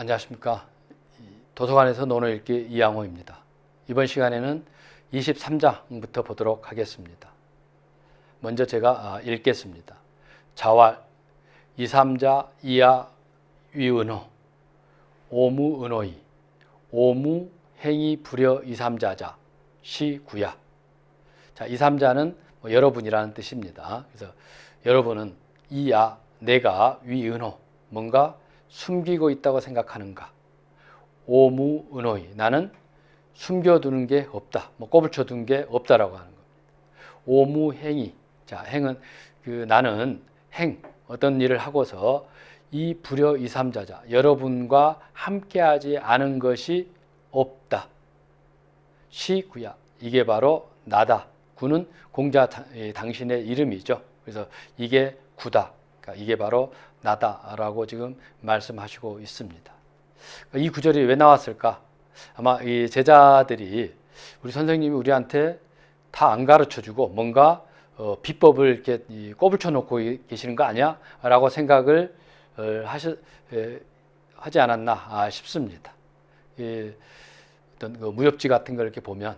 안녕하십니까. 도서관에서 논어 읽기 이양호입니다. 이번 시간에는 23장부터 보도록 하겠습니다. 먼저 제가 아, 읽겠습니다. 자왈, 이삼자, 이야, 위은호, 오무은호이, 오무, 행이, 불여, 이삼자자, 시구야. 자, 이삼자는 뭐 여러분이라는 뜻입니다. 그래서 여러분은 이야, 내가, 위은호, 뭔가 숨기고 있다고 생각하는가? 오무은호이 나는 숨겨두는 게 없다. 뭐 꼬불쳐 둔 게 없다라고 하는 겁니다. 오무행이 자 행은 그 나는 행 어떤 일을 하고서 이 불여 이삼자자 여러분과 함께하지 않은 것이 없다. 시구야 이게 바로 나다. 구는 공자 당신의 이름이죠. 그래서 이게 구다. 그러니까 이게 바로 나다라고 지금 말씀하시고 있습니다. 이 구절이 왜 나왔을까? 아마 이 제자들이 우리 선생님이 우리한테 다 안 가르쳐 주고 뭔가 어, 비법을 이렇게 꼬불쳐 놓고 계시는 거 아니야? 라고 생각을 어, 하시, 에, 하지 않았나 아, 싶습니다. 이, 어떤 그 무협지 같은 걸 이렇게 보면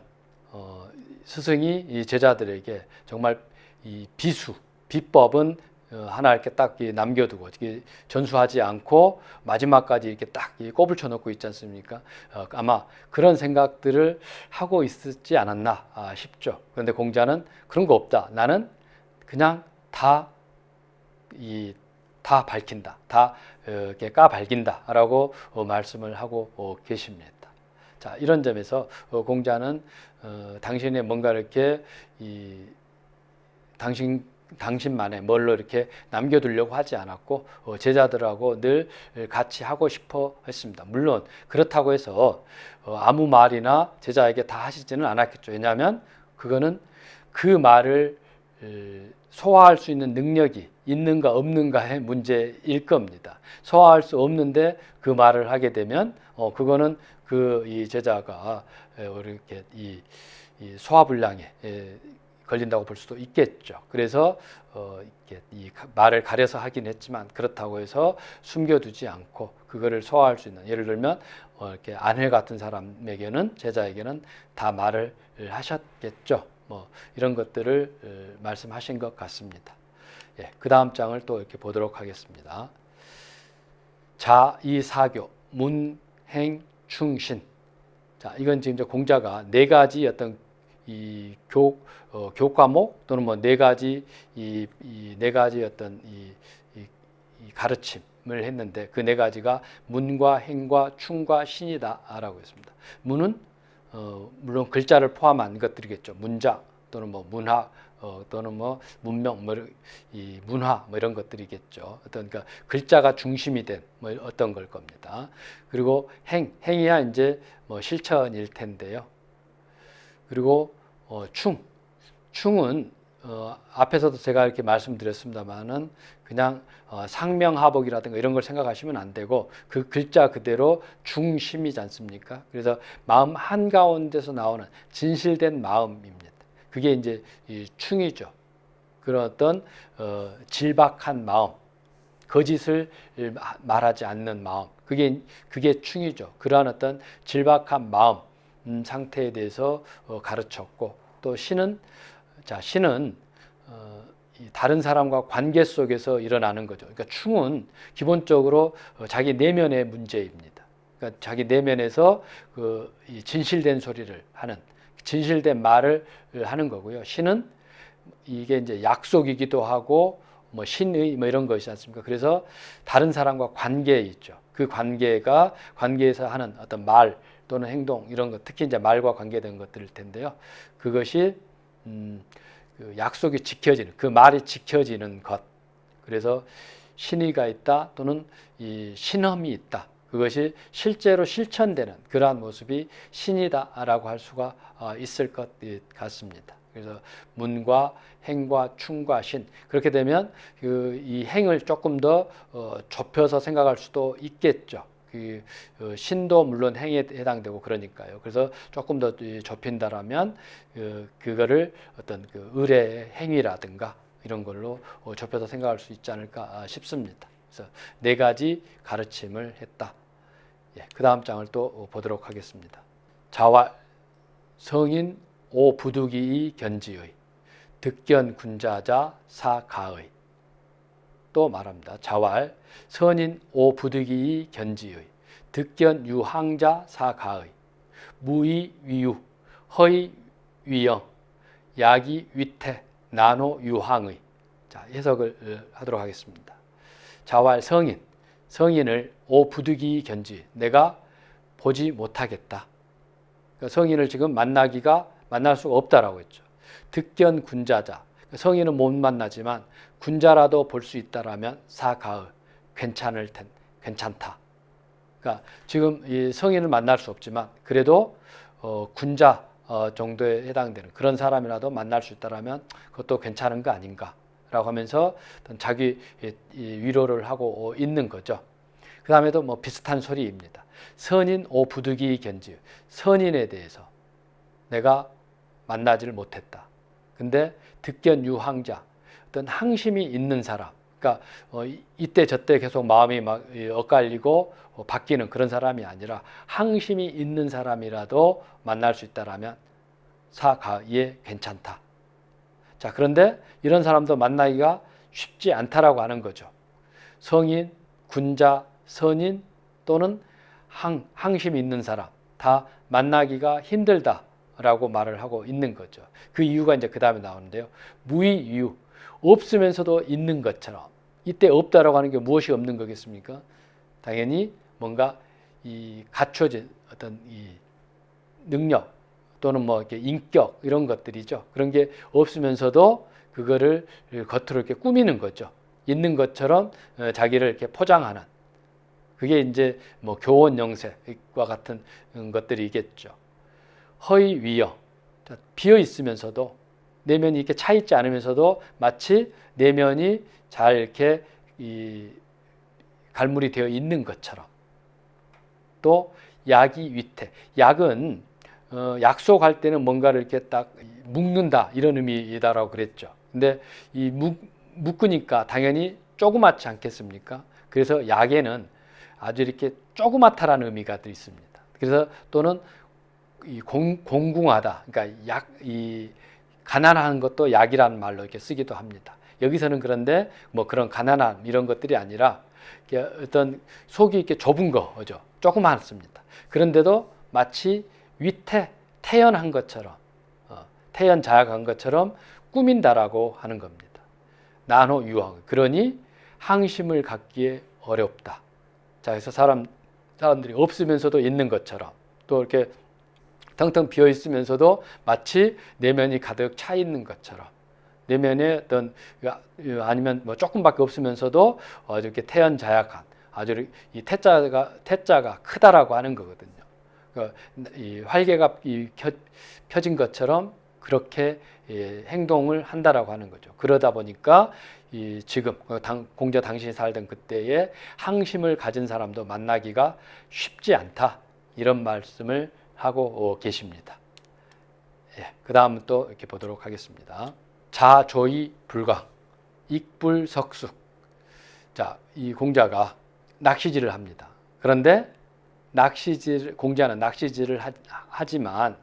어, 스승이 이 제자들에게 정말 이 비수, 비법은 어, 하나 이렇게 딱 남겨두고 전수하지 않고 마지막까지 이렇게 딱 꼽을 쳐놓고 있지 않습니까? 어, 아마 그런 생각들을 하고 있었지 않았나 아, 싶죠. 그런데 공자는 그런 거 없다. 나는 그냥 다 이 다 밝힌다. 다 어, 이렇게 까 밝힌다 라고 말씀을 하고 계십니다. 자 이런 점에서 공자는 당신의 뭔가 이렇게 이 당신 당신만의 뭘로 이렇게 남겨두려고 하지 않았고 어, 제자들하고 늘 같이 하고 싶어 했습니다. 물론 그렇다고 해서 어, 아무 말이나 제자에게 다 하시지는 않았겠죠. 왜냐하면 그거는 그 말을 소화할 수 있는 능력이 있는가 없는가의 문제일 겁니다. 소화할 수 없는데 그 말을 하게 되면 어 그거는 그 이 제자가 이렇게 이, 이 소화불량에 걸린다고 볼 수도 있겠죠. 그래서 어, 이렇게 이 말을 가려서 하긴 했지만 그렇다고 해서 숨겨두지 않고 그거를 소화할 수 있는 예를 들면 어, 이렇게 아내 같은 사람에게는 제자에게는 다 말을 하셨겠죠. 뭐 이런 것들을 어, 말씀하신 것 같습니다. 예, 그 다음 장을 또 이렇게 보도록 하겠습니다. 자, 이 사교, 문, 행, 충신. 자, 이건 지금 공자가 네 가지 어떤 이 교, 어, 교과목 또는 뭐 네 가지 이 네 가지 어떤 이, 이, 이 가르침을 했는데 그 네 가지가 문과 행과 충과 신이다라고 했습니다. 문은 어, 물론 글자를 포함한 것들이겠죠. 문자 또는 뭐 문학 어, 또는 뭐 문명, 뭐 이 문화 뭐 이런 것들이겠죠. 어떤 그러니까 글자가 중심이 된 뭐 어떤 걸 겁니다. 그리고 행, 행이야 이제 뭐 실천일 텐데요. 그리고 어, 충, 충은 어, 앞에서도 제가 이렇게 말씀드렸습니다만은 그냥 어, 상명하복이라든가 이런 걸 생각하시면 안 되고 그 글자 그대로 중심이지 않습니까? 그래서 마음 한 가운데서 나오는 진실된 마음입니다. 그게 이제 이 충이죠. 그런 어떤 어, 질박한 마음, 거짓을 말하지 않는 마음, 그게 그게 충이죠. 그러한 어떤 질박한 마음. 음, 상태에 대해서 어, 가르쳤고 또 신은 자 신은 어, 다른 사람과 관계 속에서 일어나는 거죠. 그러니까 충은 기본적으로 어, 자기 내면의 문제입니다. 그러니까 자기 내면에서 그 진실된 소리를 하는 진실된 말을 하는 거고요. 신은 이게 이제 약속이기도 하고 뭐 신의 뭐 이런 것이지 않습니까? 그래서 다른 사람과 관계에 있죠. 그 관계가 관계에서 하는 어떤 말 또는 행동 이런 것 특히 이제 말과 관계된 것들일 텐데요. 그것이 음, 그 약속이 지켜지는 그 말이 지켜지는 것. 그래서 신의가 있다 또는 이 신험이 있다. 그것이 실제로 실천되는 그러한 모습이 신이다라고 할 수가 어, 있을 것 같습니다. 그래서 문과 행과 충과 신 그렇게 되면 그 이 행을 조금 더 어, 좁혀서 생각할 수도 있겠죠. 그 어, 신도 물론 행에 해당되고 그러니까요. 그래서 조금 더 좁힌다라면 그, 그거를 어떤 그 의뢰 행위라든가 이런 걸로 어, 좁혀서 생각할 수 있지 않을까 싶습니다. 그래서 네 가지 가르침을 했다. 예, 그 다음 장을 또 보도록 하겠습니다. 자활 성인 오부두기 견지의 득견 군자자 사가의 또 말합니다. 자활 선인 오부득이 견지의 득견 유항자 사가의 무의 위유 허의 위영 야기 위태 나노 유항의 자 해석을 어, 하도록 하겠습니다. 자활 성인 성인을 오부득이 견지 내가 보지 못하겠다. 그러니까 성인을 지금 만나기가 만날 수가 없다라고 했죠. 득견 군자자 성인은 못 만나지만 군자라도 볼 수 있다라면 사가을 괜찮을 텐 괜찮다. 그러니까 지금 이 성인을 만날 수 없지만 그래도 어, 군자 어, 정도에 해당되는 그런 사람이라도 만날 수 있다라면 그것도 괜찮은 거 아닌가라고 하면서 어떤 자기 위로를 하고 있는 거죠. 그 다음에도 뭐 비슷한 소리입니다. 선인 오부득이 견지 선인에 대해서 내가 만나지를 못했다. 근데 득견 유황자 어떤 항심이 있는 사람 그러니까 어, 이때 저때 계속 마음이 막 엇갈리고 어, 바뀌는 그런 사람이 아니라 항심이 있는 사람이라도 만날 수 있다라면 사가예 괜찮다. 자 그런데 이런 사람도 만나기가 쉽지 않다라고 하는 거죠. 성인, 군자, 선인 또는 항, 항심이 있는 사람 다 만나기가 힘들다 라고 말을 하고 있는 거죠. 그 이유가 이제 그 다음에 나오는데요. 무의 이유 없으면서도 있는 것처럼 이때 없다라고 하는 게 무엇이 없는 거겠습니까? 당연히 뭔가 이 갖춰진 어떤 이 능력 또는 뭐 이렇게 인격 이런 것들이죠. 그런 게 없으면서도 그거를 겉으로 이렇게 꾸미는 거죠. 있는 것처럼 어, 자기를 이렇게 포장하는 그게 이제 뭐 교원 영색과 같은 것들이겠죠. 허위 위여 비어 있으면서도 내면이 이렇게 차 있지 않으면서도 마치 내면이 잘 이렇게 이 갈물이 되어 있는 것처럼 또 약이 위태 약은 어, 약속할 때는 뭔가를 이렇게 딱 묶는다 이런 의미이다라고 그랬죠. 근데 이 묶, 묶으니까 당연히 조그맣지 않겠습니까? 그래서 약에는 아주 이렇게 조그맣다라는 의미가 있습니다. 그래서 또는 이 공, 공궁하다, 그러니까 약, 이 가난한 것도 약이라는 말로 이렇게 쓰기도 합니다. 여기서는 그런데 뭐 그런 가난함 이런 것들이 아니라 어떤 속이 이렇게 좁은 거죠. 조그맣습니다. 그런데도 마치 위태 태연한 것처럼 어, 태연 자약한 것처럼 꾸민다라고 하는 겁니다. 나노 유황. 그러니 항심을 갖기에 어렵다. 자, 그래서 사람 사람들이 없으면서도 있는 것처럼 또 이렇게 텅텅 비어 있으면서도 마치 내면이 가득 차 있는 것처럼 내면에 어떤 아니면 뭐 조금밖에 없으면서도 아주 이렇게 태연자약한 아주 이 태자가 태자가 크다라고 하는 거거든요. 그러니까 이 활개가 이 펴진 것처럼 그렇게 예, 행동을 한다라고 하는 거죠. 그러다 보니까 이 지금 그 당, 공자 당신이 살던 그때에 항심을 가진 사람도 만나기가 쉽지 않다 이런 말씀을 하고 어, 계십니다. 예, 그 다음 또 이렇게 보도록 하겠습니다. 자조이 불강, 익불석숙. 자, 이 공자가 낚시질을 합니다. 그런데 낚시질 공자는 낚시질을 하, 지만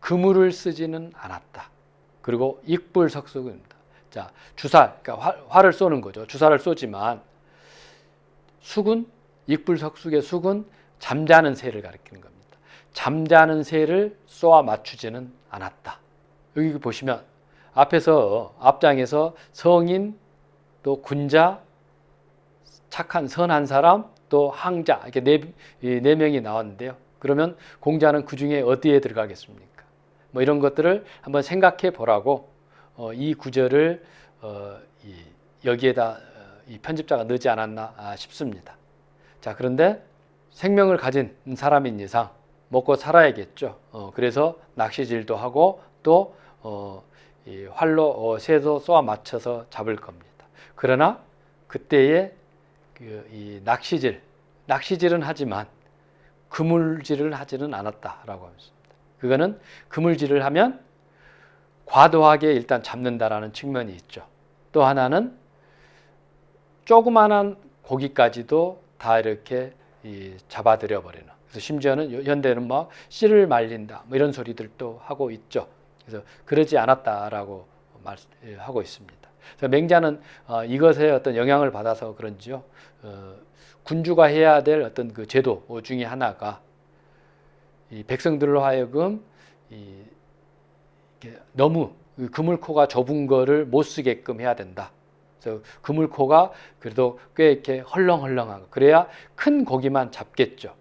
그물을 쓰지는 않았다. 그리고 익불석숙입니다. 자, 주살, 그러니까 화, 활을 쏘는 거죠. 주사를 쏘지만 숙은 익불석숙의 숙은 잠자는 새를 가리키는 겁니다. 잠자는 새를 쏘아 맞추지는 않았다. 여기 보시면 앞에서 앞장에서 성인 또 군자 착한 선한 사람 또 항자 이렇게 네, 네 명이 나왔는데요. 그러면 공자는 그 중에 어디에 들어가겠습니까? 뭐 이런 것들을 한번 생각해 보라고 어, 이 구절을 어, 이, 여기에다 어, 이 편집자가 넣지 않았나 아, 싶습니다. 자 그런데 생명을 가진 사람인 이상 먹고 살아야겠죠. 어, 그래서 낚시질도 하고 또 어, 이 활로 어, 새도 쏘아 맞춰서 잡을 겁니다. 그러나 그때의 그 이 낚시질, 낚시질은 하지만 그물질을 하지는 않았다라고 합니다. 그거는 그물질을 하면 과도하게 일단 잡는다라는 측면이 있죠. 또 하나는 조그만한 고기까지도 다 이렇게 이 잡아들여 버리는. 그래서 심지어는 요- 현대는 뭐 씨를 말린다 뭐 이런 소리들도 하고 있죠. 그래서 그러지 않았다라고 말하고 있습니다. 그래서 맹자는 어, 이것에 어떤 영향을 받아서 그런지요. 어, 군주가 해야 될 어떤 그 제도 중에 하나가 이 백성들로 하여금 너무 그 그물코가 좁은 거를 못 쓰게끔 해야 된다. 그래서 그물코가 그래도 꽤 이렇게 헐렁헐렁하고 그래야 큰 고기만 잡겠죠.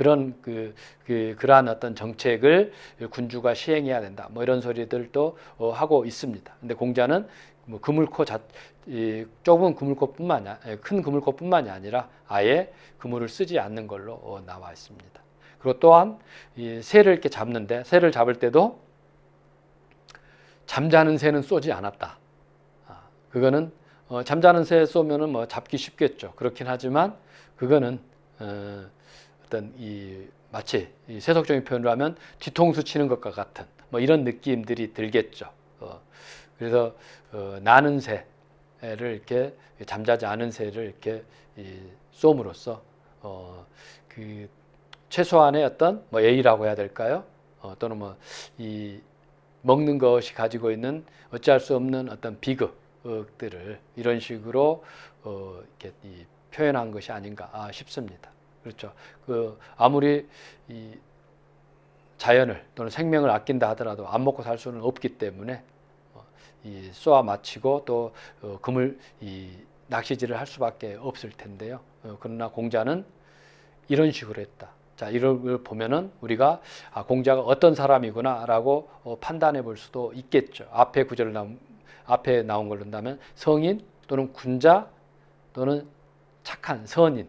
어, 그런 그, 그 그러한 어떤 정책을 군주가 시행해야 된다. 뭐 이런 소리들도 어, 하고 있습니다. 근데 공자는 뭐 그물코 자, 이 좁은 그물코뿐만 아니, 큰 그물코뿐만이 아니라 아예 그물을 쓰지 않는 걸로 어, 나와 있습니다. 그리고 또한 이 새를 이렇게 잡는데 새를 잡을 때도 잠자는 새는 쏘지 않았다. 아, 그거는 어, 잠자는 새 쏘면은 뭐 잡기 쉽겠죠. 그렇긴 하지만 그거는 어, 어떤 이 마치 이 세속적인 표현으로 하면 뒤통수 치는 것과 같은 뭐 이런 느낌들이 들겠죠. 어, 그래서 어, 나는 새를 이렇게 잠자지 않은 새를 이렇게 이 쏘므로써 어, 그 최소한의 어떤 뭐 예의라고 해야 될까요? 어, 또는 뭐 이 먹는 것이 가지고 있는 어찌할 수 없는 어떤 비극들을 이런 식으로 어, 이렇게 이 표현한 것이 아닌가 아, 싶습니다. 그렇죠. 그 아무리 이 자연을 또는 생명을 아낀다 하더라도 안 먹고 살 수는 없기 때문에 어, 이 쏘아 마치고 또 어, 금을 이 낚시질을 할 수밖에 없을 텐데요. 어, 그러나 공자는 이런 식으로 했다. 자, 이런 걸 보면은 우리가 아, 공자가 어떤 사람이구나라고 어, 판단해 볼 수도 있겠죠. 앞에 구절 나온 앞에 나온 걸로 한다면 성인 또는 군자 또는 착한 선인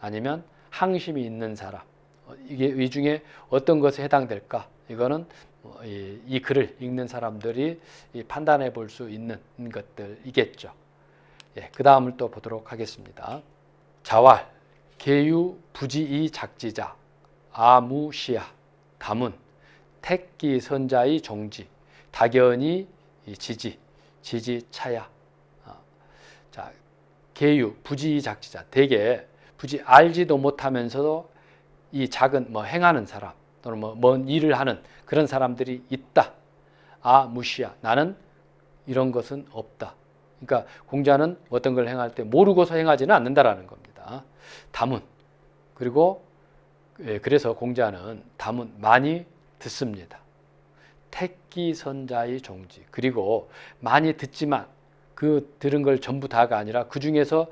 아니면 항심이 있는 사람 어, 이게 이 중에 어떤 것에 해당될까? 이거는 어, 이, 이 글을 읽는 사람들이 이 판단해 볼 수 있는 것들이겠죠. 예, 그 다음을 또 보도록 하겠습니다. 자왈 계유 부지이 작지자 아무시야 담은 택기 선자의 종지 다견이 이 지지 지지 차야 어, 자 계유 부지이 작지자 대개 부지 알지도 못하면서도 이 작은 뭐 행하는 사람 또는 뭐 먼 일을 하는 그런 사람들이 있다. 아 무시야. 나는 이런 것은 없다. 그러니까 공자는 어떤 걸 행할 때 모르고서 행하지는 않는다라는 겁니다. 담은 그리고 예, 그래서 공자는 담은 많이 듣습니다. 택기 선자의 종지. 그리고 많이 듣지만 그 들은 걸 전부 다가 아니라 그 중에서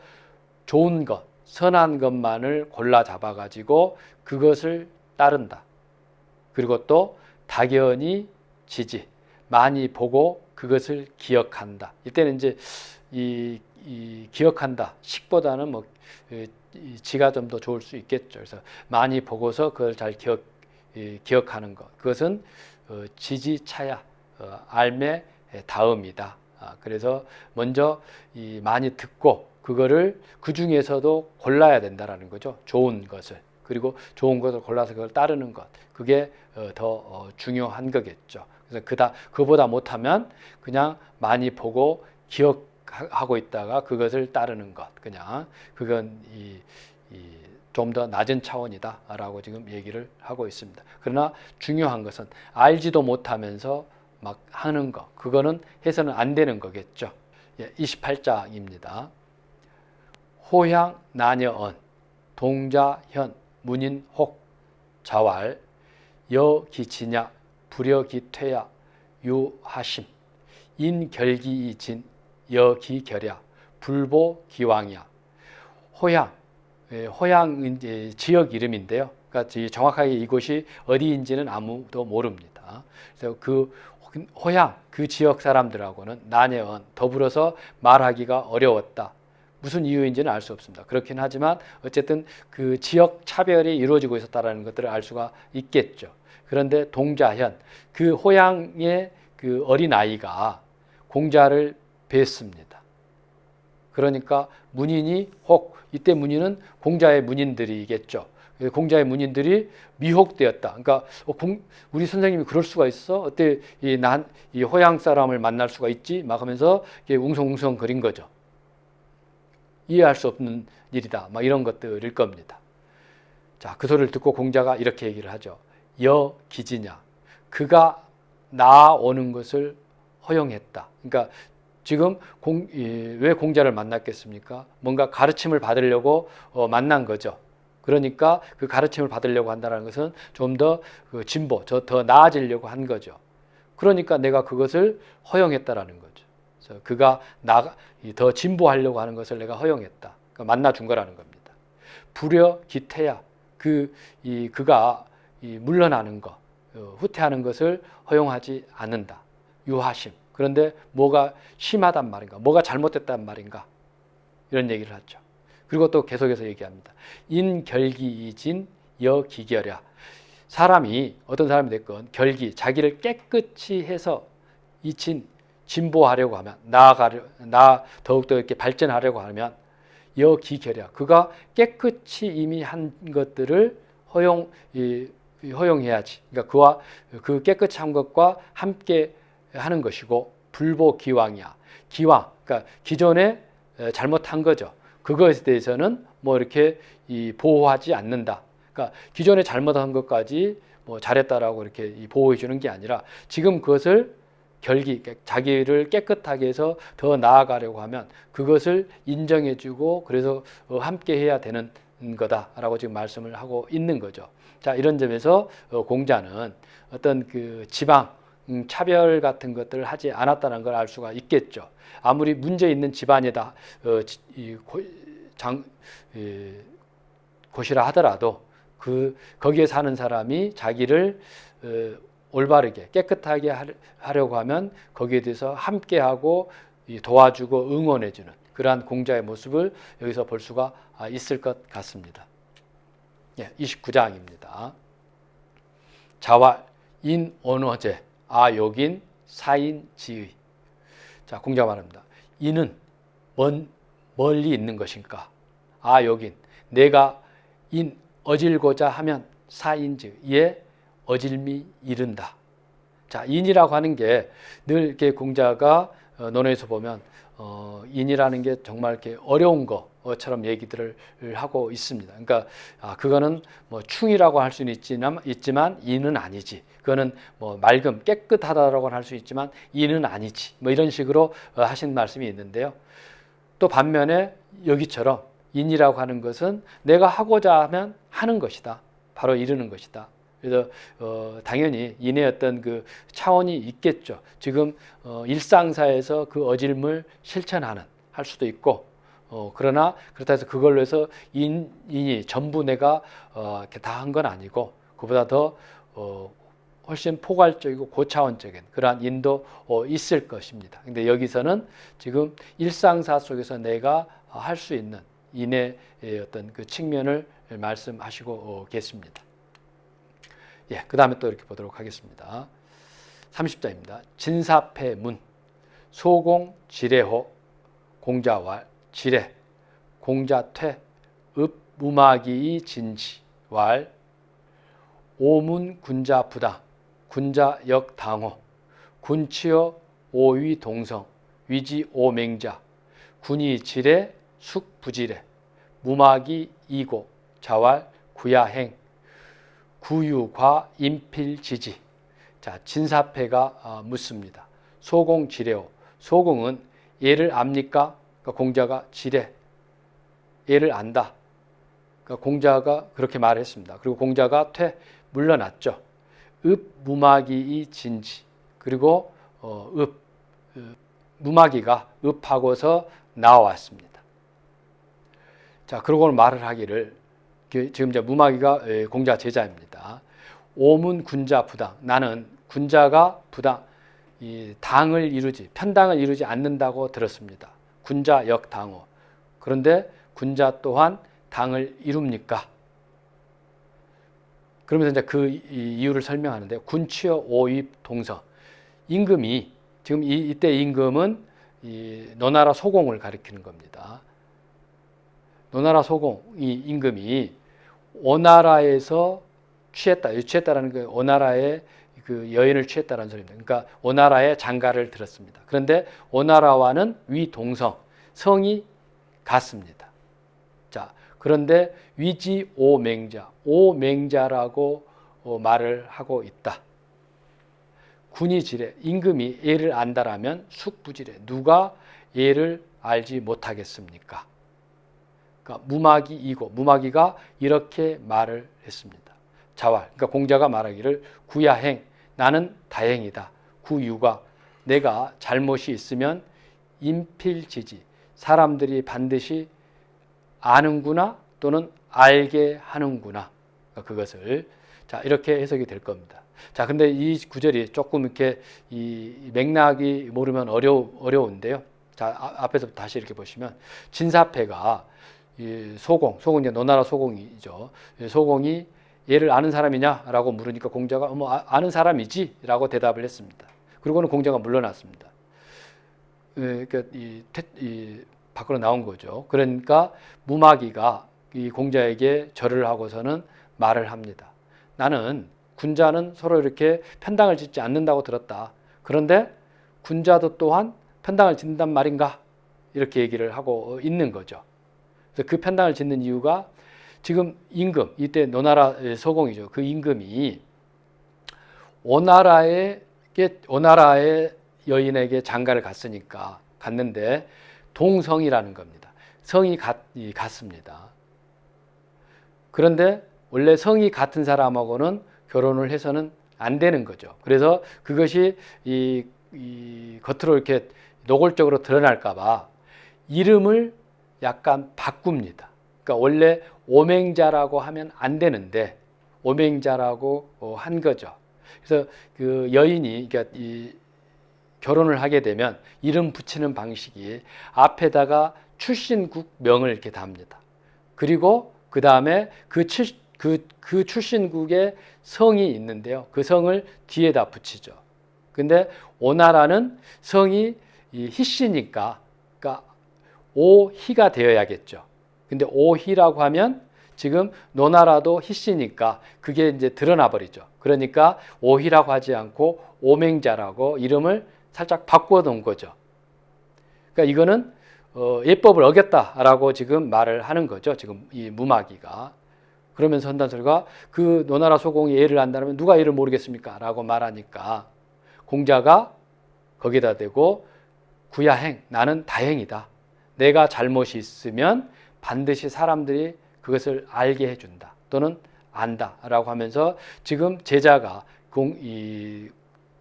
좋은 것, 선한 것만을 골라 잡아 가지고 그것을 따른다. 그리고 또 다견이 지지 많이 보고 그것을 기억한다. 이때는 이제 이, 이 기억한다 식보다는 뭐 지가 좀 더 좋을 수 있겠죠. 그래서 많이 보고서 그걸 잘 기억 이, 기억하는 것 그것은 어, 지지차야 어, 알매 다음이다. 아, 그래서 먼저 이 많이 듣고 그거를 그 중에서도 골라야 된다라는 거죠. 좋은 것을 그리고 좋은 것을 골라서 그걸 따르는 것 그게 어, 더 어, 중요한 거겠죠. 그래서 그다 그보다 못하면 그냥 많이 보고 기억하고 있다가 그것을 따르는 것 그냥 그건 이, 좀더 낮은 차원이다라고 지금 얘기를 하고 있습니다. 그러나 중요한 것은 알지도 못하면서 막 하는 것 그거는 해서는 안 되는 거겠죠. 예, 28장입니다. 호향 나녀언 동자현 문인혹 자왈 여기지냐 불여기퇴야 유하심 인결기이진 여기결야 불보기왕이야 호양 예, 호양 이제 지역 이름인데요. 그러니까 정확하게 이곳이 어디인지는 아무도 모릅니다. 그래서 그 호양 그 지역 사람들하고는 난해언 더불어서 말하기가 어려웠다. 무슨 이유인지는 알 수 없습니다. 그렇긴 하지만 어쨌든 그 지역 차별이 이루어지고 있었다라는 것들을 알 수가 있겠죠. 그런데 동자현 그 호양의 그 어린 아이가 공자를 뵀습니다. 그러니까 문인이 혹 이때 문인은 공자의 문인들이겠죠. 공자의 문인들이 미혹되었다. 그러니까 어, 공, 우리 선생님이 그럴 수가 있어? 어때 이난이 이 호양 사람을 만날 수가 있지? 막 하면서 웅성웅성 거린 거죠. 이해할 수 없는 일이다. 막 이런 것들일 겁니다. 자, 그 소리를 듣고 공자가 이렇게 얘기를 하죠. 여 기지냐. 그가 나오는 것을 허용했다. 그러니까 지금 공, 이, 왜 공자를 만났겠습니까? 뭔가 가르침을 받으려고 어, 만난 거죠. 그러니까 그 가르침을 받으려고 한다는 것은 좀더그 진보, 저더 나아지려고 한 거죠. 그러니까 내가 그것을 허용했다라는 거죠. 그래서 그가 나, 더 진보하려고 하는 것을 내가 허용했다. 그러니까 만나 준 거라는 겁니다. 불여 기태야. 그, 이, 그가 이 물러나는 것, 어, 후퇴하는 것을 허용하지 않는다. 유하심. 그런데 뭐가 심하단 말인가? 뭐가 잘못됐단 말인가? 이런 얘기를 하죠. 그리고 또 계속해서 얘기합니다. 인결기이진 여기결야. 사람이 어떤 사람이 됐건 결기 자기를 깨끗이 해서 이친 진보하려고 하면 나아가려 나 더욱더 이렇게 발전하려고 하면 여기결야 그가 깨끗이 이미 한 것들을 허용 이, 허용해야지. 그러니까 그와 그 깨끗이 한 것과 함께 하는 것이고 불보 기왕이야. 기왕 그러니까 기존에 잘못한 거죠. 그것에 대해서는 뭐 이렇게 이 보호하지 않는다. 그러니까 기존에 잘못한 것까지 뭐 잘했다라고 이렇게 보호해 주는 게 아니라 지금 그것을 결기 자기를 깨끗하게 해서 더 나아가려고 하면 그것을 인정해 주고 그래서 어, 함께 해야 되는 거다라고 지금 말씀을 하고 있는 거죠. 자, 이런 점에서 어, 공자는 어떤 그 지방 음, 차별 같은 것들을 하지 않았다는 걸 알 수가 있겠죠. 아무리 문제 있는 집안에다 어, 이, 고, 장, 이, 곳이라 하더라도 그 거기에 사는 사람이 자기를 어, 올바르게 깨끗하게 하려고 하면 거기에 대해서 함께하고 도와주고 응원해주는 그러한 공자의 모습을 여기서 볼 수가 아, 있을 것 같습니다. 예, 29장입니다. 자왈 인언어제 아욕인 사인 지의 자 공자 말합니다. 이는 먼 멀리 있는 것인가? 아욕인 내가 인 어질고자 하면 사인지 예 어질미 이른다. 자 인이라고 하는 게 늘 이렇게 공자가 어, 논에서 보면 어, 인이라는 게 정말 이렇게 어려운 것처럼 얘기들을 하고 있습니다. 그러니까 아, 그거는 뭐 충이라고 할 수는 있지만, 있지만 인은 아니지. 그거는 뭐 맑음 깨끗하다라고 할 수 있지만 인은 아니지. 뭐 이런 식으로 어, 하신 말씀이 있는데요. 또 반면에 여기처럼 인이라고 하는 것은 내가 하고자 하면 하는 것이다. 바로 이루는 것이다. 그래서 어, 당연히 인의 어떤 그 차원이 있겠죠. 지금 어, 일상사에서 그 어질물 실천하는 할 수도 있고 어, 그러나 그렇다 해서 그걸로 해서 인, 인이 전부 내가 어, 다한 건 아니고 그보다 더 어, 훨씬 포괄적이고 고차원적인 그러한 인도 어, 있을 것입니다. 근데 여기서는 지금 일상사 속에서 내가 할 수 있는 인의 어떤 그 측면을 말씀하시고 어, 계십니다. 예, 그 다음에 또 이렇게 보도록 하겠습니다. 30자입니다. 진사패문, 소공 지례호, 공자왈, 지례, 공자퇴, 읍 무마기 진지, 왈, 오문 군자 부당, 군자 역 당호, 군치어 오위 동성, 위지 오맹자, 군이 지례, 숙부지례, 무마기 이고, 자왈 구야행, 구유과 인필지지. 자, 진사패가 어, 묻습니다. 소공 지례오. 소공은 얘를 압니까? 그러니까 공자가 지례. 얘를 안다. 그러니까 공자가 그렇게 말했습니다. 그리고 공자가 퇴 물러났죠. 읍 무마기이 진지. 그리고 어, 읍 어, 무마기가 읍하고서 나왔습니다. 자, 그러고 말을 하기를 지금 이제 무마기가 공자 제자입니다. 오문 군자 부당. 나는 군자가 부당, 이 당을 이루지 편당을 이루지 않는다고 들었습니다. 군자 역당호. 그런데 군자 또한 당을 이룹니까? 그러면서 이제 그 이유를 설명하는데 군치어 오입 동서 임금이 지금 이, 이때 임금은 이 너나라 소공을 가리키는 겁니다. 너나라 소공 이 임금이 오나라에서 취했다. 취했다라는 그 오나라의 그 여인을 취했다는 소리입니다. 그러니까 오나라의 장가를 들었습니다. 그런데 오나라와는 위동성, 성이 같습니다. 자, 그런데 위지 오맹자, 오맹자라고 어, 말을 하고 있다. 군이 지레 임금이 예를 안다라면 숙부지레 누가 예를 알지 못하겠습니까? 그러니까 무마기 이고 무마기가 이렇게 말을 했습니다. 자왈 그러니까 공자가 말하기를 구야행 나는 다행이다. 구유가 내가 잘못이 있으면 인필지지 사람들이 반드시 아는구나 또는 알게 하는구나 그러니까 그것을 자 이렇게 해석이 될 겁니다. 자 근데 이 구절이 조금 이렇게 이 맥락이 모르면 어려 어려운데요. 자 아- 앞에서 다시 이렇게 보시면 진사패가 이 소공 소공 이제 노나라 소공이죠. 이 소공이 얘를 아는 사람이냐라고 물으니까 공자가 뭐 아- 아는 사람이지라고 대답을 했습니다. 그리고는 공자가 물러났습니다. 예, 그러니까 이, 태, 이 밖으로 나온 거죠. 그러니까 무마기가 이 공자에게 절을 하고서는 말을 합니다. 나는 군자는 서로 이렇게 편당을 짓지 않는다고 들었다. 그런데 군자도 또한 편당을 짓는단 말인가? 이렇게 얘기를 하고 있는 거죠. 그래서 그 편당을 짓는 이유가 지금 임금 이때 노나라 소공이죠. 그 임금이 오나라에 오나라의 여인에게 장가를 갔으니까 갔는데 동성이라는 겁니다. 성이 같, 이 같습니다. 그런데 원래 성이 같은 사람하고는 결혼을 해서는 안 되는 거죠. 그래서 그것이 이, 이 겉으로 이렇게 노골적으로 드러날까봐 이름을 약간 바꿉니다. 그러니까 원래 오맹자라고 하면 안 되는데 오맹자라고 어, 한 거죠. 그래서 그 여인이 그러니까 이 결혼을 하게 되면 이름 붙이는 방식이 앞에다가 출신국 명을 이렇게 답니다. 그리고 그 다음에 그, 출, 그, 그 출신국의 성이 있는데요. 그 성을 뒤에다 붙이죠. 근데 오나라는 성이 이 희씨니까, 그러니까 오희가 되어야겠죠. 근데 오희라고 하면 지금 노나라도 희씨니까 그게 이제 드러나 버리죠. 그러니까 오희라고 하지 않고 오맹자라고 이름을 살짝 바꿔 놓은 거죠. 그러니까 이거는 어, 예법을 어겼다라고 지금 말을 하는 거죠. 지금 이 무마기가. 그러면서 한단설가 그 노나라 소공이 예를 안다면 누가 예를 모르겠습니까? 라고 말하니까 공자가 거기다 대고 구야행 나는 다행이다. 내가 잘못이 있으면 반드시 사람들이 그것을 알게 해준다. 또는 안다라고 하면서 지금 제자가 공, 이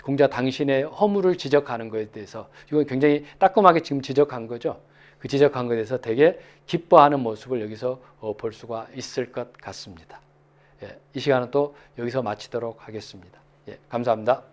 공자 당신의 허물을 지적하는 것에 대해서 이건 굉장히 따끔하게 지금 지적한 거죠. 그 지적한 것에 대해서 되게 기뻐하는 모습을 여기서 어, 볼 수가 있을 것 같습니다. 예, 이 시간은 또 여기서 마치도록 하겠습니다. 예, 감사합니다.